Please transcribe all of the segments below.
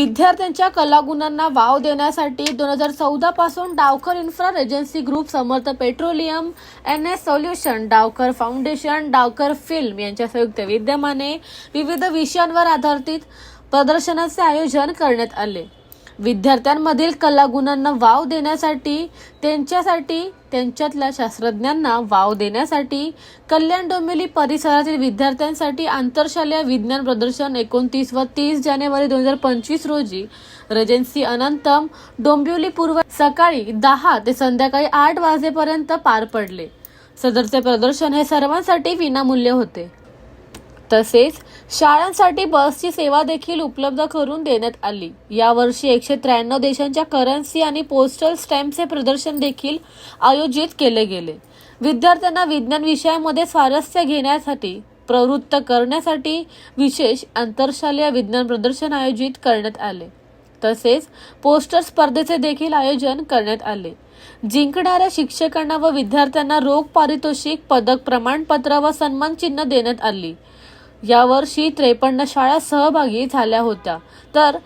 विद्यार्थ्यांच्या कलागुणांना वाव देण्यासाठी दोन हजार चौदा पासून Dawkar infra agency group Samarth petroleum N S solution Dawkar foundation Dawkar film यांच्या संयुक्त विद्यमाने विविध विषयांवर आधारित प्रदर्शनाचे आयोजन करण्यात आले. विद्यार्थ्यांमधील कलागुणांना वाव देण्यासाठी त्यांच्यासाठी त्यांच्यातल्या शास्त्रज्ञांना वाव देण्यासाठी कल्याण डोंबिवली परिसरातील विद्यार्थ्यांसाठी आंतरशालेय विज्ञान प्रदर्शन एकोणतीस व तीस जानेवारी दोन हजार पंचवीस रोजी रेजेन्सी अनंतम डोंबिवली पूर्व सकाळी दहा ते संध्याकाळी आठ वाजेपर्यंत पार पडले. सदरचे प्रदर्शन हे सर्वांसाठी विनामूल्य होते. तसेच शाळांसाठी बसची सेवा देखील उपलब्ध करून देण्यात आली. यावर्षी एकशे त्र्याण्णव देशांच्या करन्सी आणि पोस्टल स्टॅम्पचे प्रदर्शन देखील आयोजित केले गेले. विद्यार्थ्यांना विज्ञान विषयामध्ये स्वारस्य घेण्यासाठी प्रवृत्त करण्यासाठी विशेष आंतरशालेय विज्ञान प्रदर्शन आयोजित करण्यात आले. तसेच पोस्टर स्पर्धेचे देखील आयोजन करण्यात आले. जिंकणाऱ्या शिक्षकांना व विद्यार्थ्यांना रोख पारितोषिक पदक प्रमाणपत्र व सन्मान चिन्ह देण्यात आली. यावर्षी त्रेपन्न शाळा सहभागी झाल्या होत्या. तर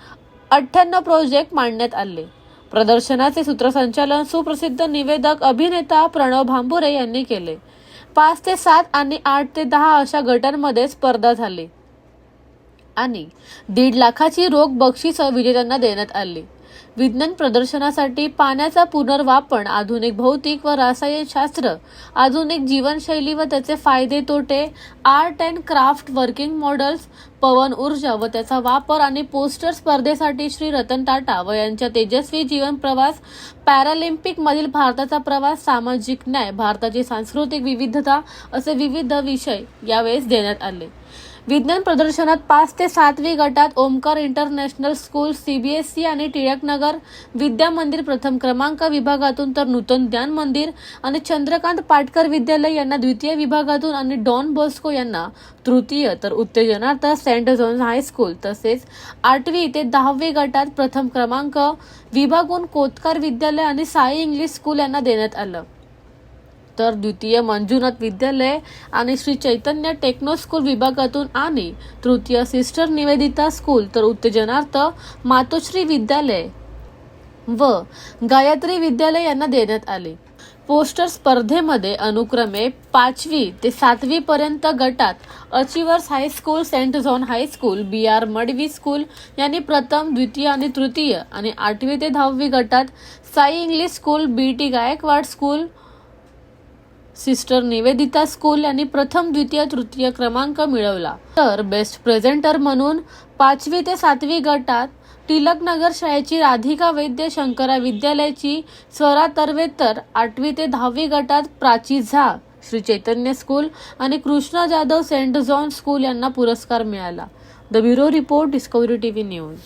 अठ्ठ्याण्णव प्रोजेक्ट मांडण्यात आले. प्रदर्शनाचे सूत्रसंचालन सुप्रसिद्ध निवेदक अभिनेता प्रणव भांबुरे यांनी केले. पाच ते सात आणि आठ ते दहा अशा गटांमध्ये स्पर्धा झाली. आणि दीड लाखाची रोख बक्षिस विजेत्यांना देण्यात आली. विज्ञान प्रदर्शनासाठी पाण्याचा पुनर्वापर आधुनिक भौतिक व रसायनशास्त्र आधुनिक जीवनशैली व त्याचे फायदे तोटे art and craft working models पवन ऊर्जा व त्याचा वापर आणि पोस्टर स्पर्धेसाठी श्री रतन टाटा व यांच्या तेजस्वी जीवन प्रवास पॅरालिम्पिक मधील भारताचा प्रवास सामाजिक न्याय भारताची सांस्कृतिक विविधता असे विविध विषय यावेळेस देण्यात आले. विज्ञान प्रदर्शनात पाच ते सातवी गटात ओमकार इंटरनॅशनल स्कूल सीबीएसई आणि टिळकनगर विद्या मंदिर प्रथम क्रमांक विभागातून तर नूतन ज्ञान मंदिर आणि चंद्रकांत पाटकर विद्यालय यांना द्वितीय विभागातून आणि डॉन बॉस्को यांना तृतीय तर उत्तेजनार्थ सेंट झोन्स हायस्कूल तसेच आठवी ते दहावी गटात प्रथम क्रमांक विभागून कोतकार विद्यालय आणि साई इंग्लिश स्कूल यांना देण्यात आलं. तर द्वितीय मंजुनाथ विद्यालय आणि श्री चैतन्य टेक्नो स्कूल विभागातून आणि तृतीय सिस्टर निवेदिता स्कूल तर उत्तेजनार्थ मातोश्री विद्यालय व गायत्री विद्यालय यांना देण्यात आले. पोस्टर स्पर्धेमध्ये अनुक्रमे पाचवी ते सातवी पर्यंत गटात achievers high school saint John high school B R Madvi school यांनी प्रथम द्वितीय आणि तृतीय आणि आठवी ते दहावी गटात Sai English school B T Gaikwad school sister Nivedita school यांनी प्रथम द्वितीय तृतीय क्रमांक मिळवला. तर बेस्ट प्रेझेंटर म्हणून पाचवी ते सातवी गटात टिलकनगर शाळेची राधिका वैद्य शंकरा विद्यालयाची स्वरा तर्वे तर आठवी ते दहावी गटात प्राची झा श्री चैतन्य स्कूल आणि Krishna Jadhav Saint John school यांना पुरस्कार मिळाला. The bureau report Discovery TV news.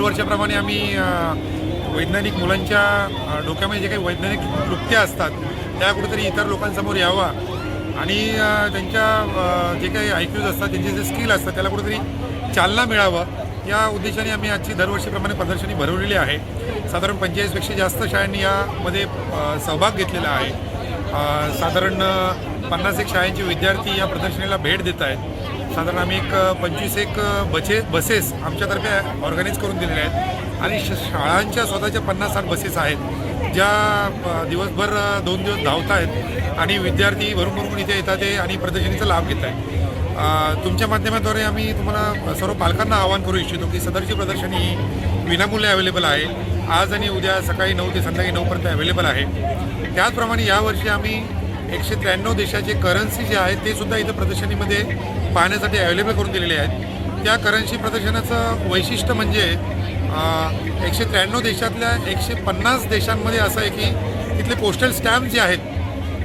दरवर्षाप्रमाणे आम्ही वैज्ञानिक मुलांच्या डोक्यामध्ये जे काही वैज्ञानिक कृत्या असतात त्या कुठेतरी इतर लोकांसमोर यावा. आणि त्यांच्या जे काही ऐक्यूज असतात त्यांचे जे स्किल असतात त्याला कुठेतरी चालना मिळावं. या उद्देशाने आम्ही आजची दरवर्षीप्रमाणे प्रदर्शनी भरवलेली आहे. साधारण पंचेचाळीसपेक्षा जास्त शाळांनी यामध्ये सहभाग घेतलेला आहे. साधारण पन्नास एक शाळांचे विद्यार्थी या प्रदर्शनीला भेट देत आहेत. साधारण आम्ही एक पंचवीस एक बचे बसेस आमच्यातर्फे ऑर्गनाईज करून दिलेल्या आहेत. आणि श शाळांच्या स्वतःच्या पन्नास साठ बसेस आहेत ज्या दिवसभर दोन दिवस धावत आहेत आणि विद्यार्थी भरून भरून इथे येतात आणि प्रदर्शनीचा लाभ घेत आहेत. तुमच्या माध्यमाद्वारे आम्ही तुम्हाला सर्व पालकांना आवाहन करू इच्छितो की सदरची प्रदर्शनी ही विनामूल्य अवेलेबल आहे. आज आणि उद्या सकाळी नऊ ते संध्याकाळी नऊपर्यंत अवेलेबल आहे. त्याचप्रमाणे यावर्षी आम्ही एकशे त्र्याण्णव देशाचे करन्सी जे आहेत ते सुद्धा इथं प्रदर्शनीमध्ये पाहण्यासाठी अवेलेबल करून दिलेले आहेत. त्या करन्सी प्रदर्शनाचं वैशिष्ट्य म्हणजे एकशे त्र्याण्णव देशातल्या एकशे पन्नास देशांमध्ये असं आहे की तिथले पोस्टल स्टॅम्प जे आहेत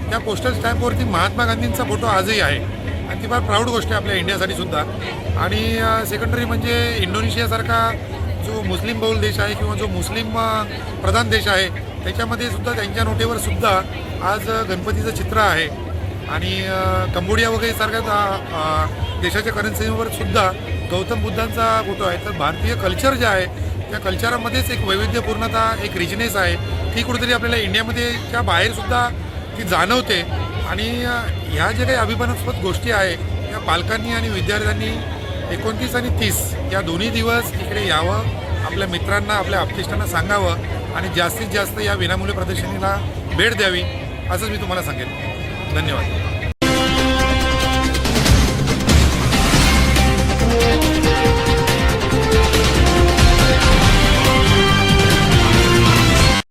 त्या पोस्टल स्टॅम्पवरती महात्मा गांधींचा फोटो आजही आहे. आणि ती फार प्राऊड गोष्ट आहे आपल्या इंडियासाठी सुद्धा. आणि सेकंडरी म्हणजे इंडोनेशियासारखा जो मुस्लिम बहुल देश आहे किंवा जो मुस्लिम प्रधान देश आहे त्याच्यामध्ये सुद्धा त्यांच्या नोटेवर सुद्धा आज गणपतीचं चित्र आहे. आणि कंबोडिया वगैरे सारख्या देशाच्या करन्सीवर सुद्धा गौतम बुद्धांचा फोटो आहे. तर भारतीय कल्चर जे आहे त्या कल्चरामध्येच एक वैविध्यपूर्णता एक रिचनेस आहे. ती कुठेतरी आपल्याला इंडियामध्येच्या बाहेरसुद्धा ती जाणवते. आणि ह्या ज्या काही अभिमानास्पद गोष्टी आहे त्या पालकांनी आणि विद्यार्थ्यांनी एकोणतीस आणि तीस या दोन्ही दिवस इकडे यावं आपल्या मित्रांना आपल्या अपतिष्ठांना सांगावं. आणि जास्तीत जास्त या विनामूल्य प्रदर्शनीला भेट द्यावी असंच मी तुम्हाला सांगेन. धन्यवाद.